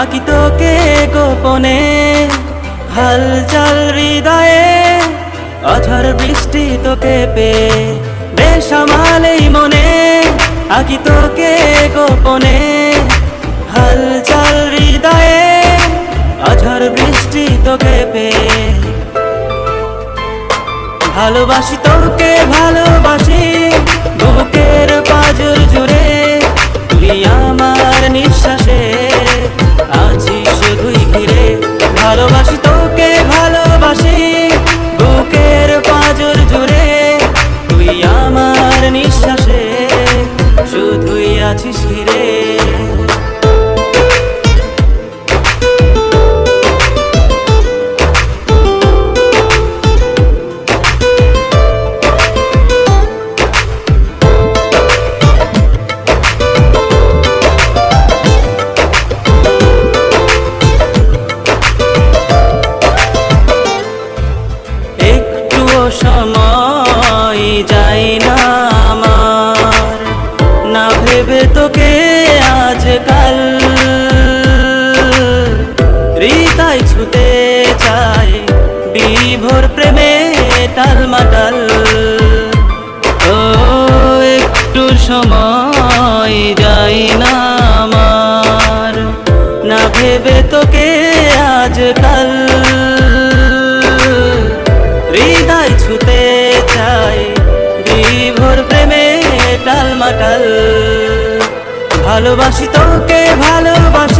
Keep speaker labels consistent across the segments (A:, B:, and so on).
A: আকি তোকে গোপনে। হালচাল হৃদয়ে, অঝর বৃষ্টি তোকে পে বেসামালেই মনে, আকি তোকে গোপনে। হালচাল হৃদয়ে, অঝর বৃষ্টি তোকে পে ভালোবাসি তোকে ভালোবাসি বুকের পাজর জুড়ে। তুই ভালোবাসি তোকে ভালোবাসি বুকের পাজর জুড়ে। তুই আমার নিঃশ্বাসে সময় যায় না আমার। না ভেবে তোকে আজকাল। হৃদয় ছুতে চাই বিভোর প্রেমে টালমাটাল ও, একটু সময় যায় না আমার। না ভেবে তোকে আজকাল। টালমাটাল ভালোবাসি তোকে ভালোবাসি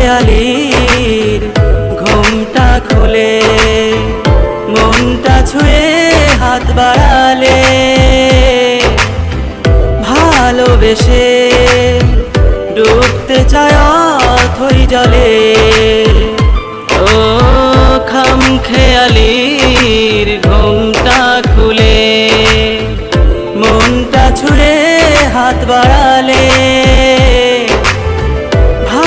A: খেয়ালির ঘুমটা খুলে মনটা ছুঁয়ে হাত বাড়ালে ভালোবেসে ডুবতে চায় অথই জলে।